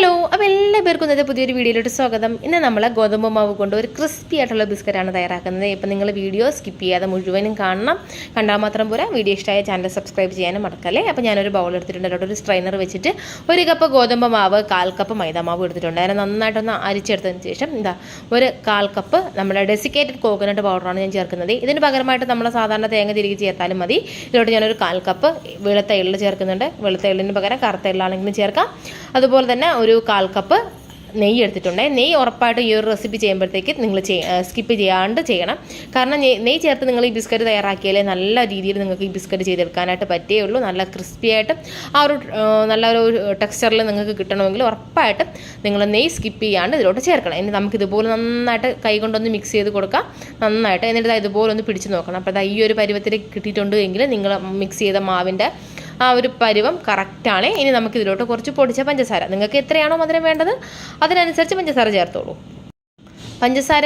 Hello. അപ്പോൾ എല്ലാ പേർക്കും ഇന്നത്തെ പുതിയൊരു വീഡിയോയിലോട്ട് സ്വാഗതം. ഇന്ന് നമ്മൾ ഗോതമ്പ് മാവ് കൊണ്ട് ഒരു ക്രിസ്പി ആയിട്ടുള്ള ബിസ്ക്കറ്റാണ് തയ്യാറാക്കുന്നത്. ഇപ്പം നിങ്ങൾ വീഡിയോ സ്കിപ്പ് ചെയ്യാതെ മുഴുവനും കാണണം. കണ്ടാൽ മാത്രം പോരാ. വീഡിയോ ഇഷ്ടമായ ചാനൽ സബ്സ്ക്രൈബ് ചെയ്യാനും മറക്കല്ലേ? അപ്പോൾ ഞാനൊരു ബൗൾ എടുത്തിട്ടുണ്ട്. അതിലോട്ട് ഒരു സ്ട്രെയിനർ വെച്ചിട്ട് ഒരു കപ്പ് ഗോതമ്പ് മാവ് കാൽ കപ്പ് മൈദ മാവ് എടുത്തിട്ടുണ്ട്. അതിനെ നന്നായിട്ടൊന്ന് അരിച്ചെടുത്തതിന് ശേഷം എന്താ ഒരു കാൽ കപ്പ് നമ്മുടെ ഡെസിക്കേറ്റഡ് കോക്കനട്ട് പൗഡറാണ് ഞാൻ ചേർക്കുന്നത്. ഇതിന് പകരമായിട്ട് നമ്മൾ സാധാരണ തേങ്ങ തിരികെ ചേർത്താലും മതി. ഇതിലോട്ട് ഞാനൊരു കാൽ കപ്പ് വെളുത്ത എള്ള് ചേർക്കുന്നുണ്ട്. വെളുത്ത എള്ളിന് പകരം കറുത്ത എള്ളാണെങ്കിലും ചേർക്കാം. അതുപോലെ തന്നെ ഒരു കാൽ കപ്പ് നെയ്യ് എടുത്തിട്ടുണ്ട്. നെയ്യ് ഉറപ്പായിട്ട് ഈ ഒരു റെസിപ്പി ചെയ്യുമ്പോഴത്തേക്ക് നിങ്ങൾ സ്കിപ്പ് ചെയ്യാണ്ട് ചെയ്യണം. കാരണം നെയ്യ് ചേർത്ത് നിങ്ങൾ ഈ ബിസ്ക്കറ്റ് തയ്യാറാക്കിയാലേ നല്ല രീതിയിൽ നിങ്ങൾക്ക് ഈ ബിസ്ക്കറ്റ് ചെയ്തെടുക്കാനായിട്ട് പറ്റേ ഉള്ളൂ നല്ല ക്രിസ്പി ആയിട്ട് ആ ഒരു നല്ല ഒരു ടെക്സ്ചറിൽ നിങ്ങൾക്ക് കിട്ടണമെങ്കിൽ ഉറപ്പായിട്ട് നിങ്ങൾ നെയ്യ് സ്കിപ്പ് ചെയ്യാണ്ട് ഇതിലോട്ട് ചേർക്കണം. ഇനി നമുക്ക് ഇതുപോലെ നന്നായിട്ട് കൈ കൊണ്ടൊന്ന് മിക്സ് ചെയ്ത് കൊടുക്കാം. നന്നായിട്ട് എന്നിട്ട് ഇതുപോലെ ഒന്ന് പിടിച്ച് നോക്കണം. അപ്പോൾ ഈ ഒരു പരുവത്തിൽ കിട്ടിയിട്ടുണ്ട് എങ്കിൽ നിങ്ങൾ മിക്സ് ചെയ്ത മാവിന്റെ ആ ഒരു പരുവം കറക്റ്റാണ് ഇനി നമുക്കിതിലോട്ട് കുറച്ച് പൊടിച്ച പഞ്ചസാര. നിങ്ങൾക്ക് എത്രയാണോ മധുരം വേണ്ടത് അതിനനുസരിച്ച് പഞ്ചസാര ചേർത്തോളൂ. പഞ്ചസാര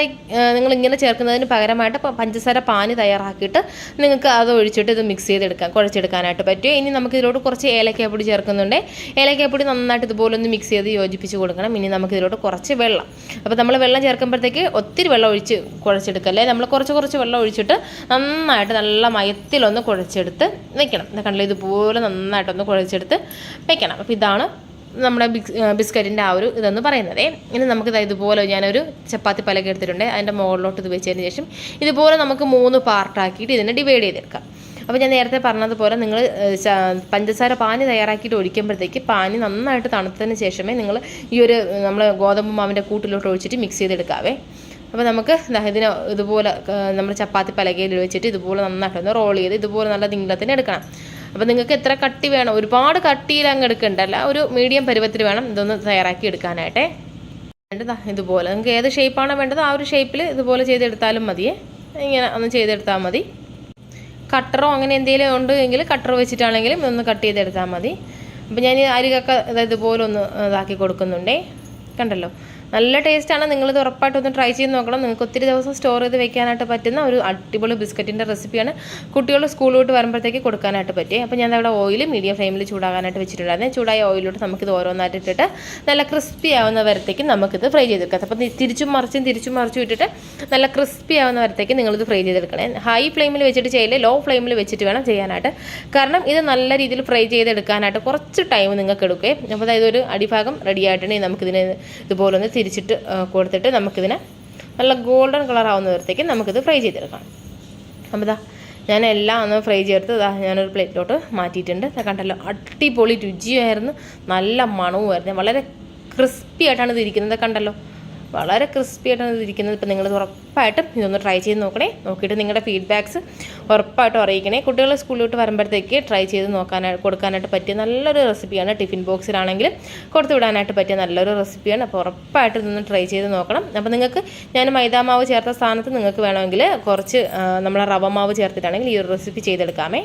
നിങ്ങൾ ഇങ്ങനെ ചേർക്കുന്നതിന് പകരമായിട്ട് പഞ്ചസാര പാനി തയ്യാറാക്കിയിട്ട് നിങ്ങൾക്ക് അത് ഒഴിച്ചിട്ട് ഇത് മിക്സ് ചെയ്തെടുക്കാം കുഴച്ചെടുക്കാനായിട്ട് പറ്റും. ഇനി നമുക്ക് ഇതിലോട്ട് കുറച്ച് ഏലക്കാപ്പൊടി ചേർക്കുന്നുണ്ട്. ഏലക്കാപ്പൊടി നന്നായിട്ട് ഇതുപോലെ ഒന്ന് മിക്സ് ചെയ്ത് യോജിപ്പിച്ച് കൊടുക്കണം. ഇനി നമുക്ക് ഇതിലോട്ട് കുറച്ച് വെള്ളം. അപ്പോൾ നമ്മൾ വെള്ളം ചേർക്കുമ്പോഴത്തേക്ക് ഒത്തിരി വെള്ളം ഒഴിച്ച് കുഴച്ചെടുക്കല്ലേ നമ്മൾ കുറച്ച് കുറച്ച് വെള്ളം ഒഴിച്ചിട്ട് നന്നായിട്ട് നല്ല മയത്തിലൊന്ന് കുഴച്ചെടുത്ത് വെക്കണം. കണ്ടില്ല? ഇതുപോലെ നന്നായിട്ടൊന്ന് കുഴച്ചെടുത്ത് വെക്കണം. അപ്പോൾ ഇതാണ് നമ്മുടെ ബിസ് ബിസ്ക്കറ്റിന്റെ ആ ഒരു ഇതെന്ന് പറയുന്നത്. ഇനി നമുക്ക് ദാ ഇതുപോലെ ഞാനൊരു ചപ്പാത്തി പലക എടുത്തിട്ടുണ്ട്. അതിന്റെ മുകളിലോട്ട് ഇത് വെച്ചതിന് ശേഷം ഇതുപോലെ നമുക്ക് മൂന്ന് പാർട്ടാക്കിയിട്ട് ഇതിനെ ഡിവൈഡ് ചെയ്തെടുക്കാം. അപ്പോൾ ഞാൻ നേരത്തെ പറഞ്ഞതുപോലെ നിങ്ങൾ പഞ്ചസാര പാനി തയ്യാറാക്കിയിട്ട് ഒഴിക്കുമ്പോഴത്തേക്ക് പാനി നന്നായിട്ട് തണുത്തതിന് ശേഷമേ നിങ്ങൾ ഈ ഒരു നമ്മൾ ഗോതമ്പ് മാവിന്റെ കൂട്ടിലോട്ട് ഒഴിച്ചിട്ട് മിക്സ് ചെയ്തെടുക്കാവേ. അപ്പോൾ നമുക്ക് ഇതിനെ ഇതുപോലെ നമ്മൾ ചപ്പാത്തി പലകയിൽ വെച്ചിട്ട് ഇതുപോലെ നന്നായിട്ടൊന്ന് റോൾ ചെയ്ത് ഇതുപോലെ നല്ല നീളത്തിന് എടുക്കണം. അപ്പോൾ നിങ്ങൾക്ക് എത്ര കട്ടി വേണം? ഒരുപാട് കട്ടിയിൽ അങ്ങ് എടുക്കണ്ടല്ല ഒരു മീഡിയം പരുവത്തിൽ വേണം ഇതൊന്ന് തയ്യാറാക്കി എടുക്കാനായിട്ടേ. വേണ്ടതാ ഇതുപോലെ. നിങ്ങൾക്ക് ഏത് ഷേപ്പാണോ വേണ്ടത് ആ ഒരു ഷേപ്പിൽ ഇതുപോലെ ചെയ്തെടുത്താലും മതിയേ ഇങ്ങനെ ഒന്ന് ചെയ്തെടുത്താൽ മതി. കട്ടറോ അങ്ങനെ എന്തെങ്കിലും ഉണ്ട് എങ്കിൽ കട്ടർ വെച്ചിട്ടാണെങ്കിലും ഒന്ന് കട്ട് ചെയ്തെടുത്താൽ മതി. അപ്പോൾ ഞാൻ അരികൊക്കെ ഇത് ഇതുപോലെ ഒന്ന് ഇതാക്കി കൊടുക്കുന്നുണ്ടേ. കണ്ടല്ലോ? നല്ല ടേസ്റ്റാണ്. നിങ്ങളിത് ഉറപ്പായിട്ടൊന്ന് ട്രൈ ചെയ്ത് നോക്കണം. നിങ്ങൾക്ക് ഒത്തിരി ദിവസം സ്റ്റോർ ചെയ്ത് വെക്കാനായിട്ട് പറ്റുന്ന ഒരു അടിപൊളി ബിസ്ക്കറ്റിന്റെ റെസിപ്പിയാണ് കുട്ടികൾ സ്കൂളിലോട്ട് വരുമ്പോഴത്തേക്ക് കൊടുക്കാനായിട്ട് പറ്റി അപ്പോൾ ഞാൻ അവിടെ ഓയിൽ മീഡിയം ഫ്ലെയിമിൽ ചൂടാകാനായിട്ട് വെച്ചിട്ടുണ്ടായിരുന്നു. ചൂടായ ഓയിലോട്ട് നമുക്കിത് ഓരോന്നായിട്ട് ഇട്ടിട്ട് നല്ല ക്രിസ്പി ആവുന്ന വരത്തേക്ക് നമുക്കിത് ഫ്രൈ ചെയ്തെടുക്കാം. അപ്പോൾ തിരിച്ചും മറിച്ചും തിരിച്ചും മറിച്ചും ഇട്ടിട്ട് നല്ല ക്രിസ്പി ആവുന്ന വരത്തേക്ക് നിങ്ങളിത് ഫ്രൈ ചെയ്തെടുക്കണേ. ഹൈ ഫ്ലെയിമിൽ വെച്ചിട്ട് ചെയ്യില്ലേ? ലോ ഫ്ലെയിമിൽ വെച്ചിട്ട് വേണം ചെയ്യാനായിട്ട്. കാരണം ഇത് നല്ല രീതിയിൽ ഫ്രൈ ചെയ്തെടുക്കാനായിട്ട് കുറച്ച് ടൈം നിങ്ങൾക്ക് എടുക്കുകയും അപ്പോൾ അതായത് ഒരു അടിഭാഗം റെഡി ആയിട്ടുണ്ടെങ്കിൽ നമുക്കിതിനെ ഇതുപോലെ ഒന്ന് തിരിച്ചിട്ട് കൊടുത്തിട്ട് നമുക്കിതിനെ നല്ല ഗോൾഡൻ കളർ ആവുന്ന വരത്തേക്ക് നമുക്കിത് ഫ്രൈ ചെയ്തെടുക്കാം. അപ്പോൾ ഇതാ ഞാൻ എല്ലാം ഒന്ന് ഫ്രൈ ചേർത്ത് ഇതാ ഞാനൊരു പ്ലേറ്റിലോട്ട് മാറ്റിയിട്ടുണ്ട്. കണ്ടല്ലോ അടിപൊളി രുചിയായിരുന്നു. നല്ല മണവുമായിരുന്നു. വളരെ ക്രിസ്പി ആയിട്ടാണ് ഇത് ഇരിക്കുന്നത്. കണ്ടല്ലോ വളരെ ക്രിസ്പി ആയിട്ടാണ് ഇരിക്കുന്നത് ഇപ്പം നിങ്ങൾ ഉറപ്പായിട്ടും ഇതൊന്ന് ട്രൈ ചെയ്ത് നോക്കണേ. നോക്കിയിട്ട് നിങ്ങളുടെ ഫീഡ്ബാക്ക്സ് ഉറപ്പായിട്ടും അറിയിക്കണേ. കുട്ടികൾ സ്കൂളിലോട്ട് വരുമ്പോഴത്തേക്ക് ട്രൈ ചെയ്ത് നോക്കാനായിട്ട് കൊടുക്കാനായിട്ട് പറ്റിയ നല്ലൊരു റെസിപ്പിയാണ് ടിഫിൻ ബോക്സിലാണെങ്കിലും കൊടുത്തു വിടാനായിട്ട് പറ്റിയ നല്ലൊരു റെസിപ്പിയാണ് അപ്പോൾ ഉറപ്പായിട്ടും ഇതൊന്ന് ട്രൈ ചെയ്ത് നോക്കണം. അപ്പോൾ നിങ്ങൾക്ക് ഞാൻ മൈദാ മാവ് ചേർത്ത സ്ഥാനത്ത് നിങ്ങൾക്ക് വേണമെങ്കിൽ കുറച്ച് നമ്മളെ റവ മാവ് ചേർത്തിട്ടാണെങ്കിൽ ഈ ഒരു റെസിപ്പി ചെയ്തെടുക്കാമേ.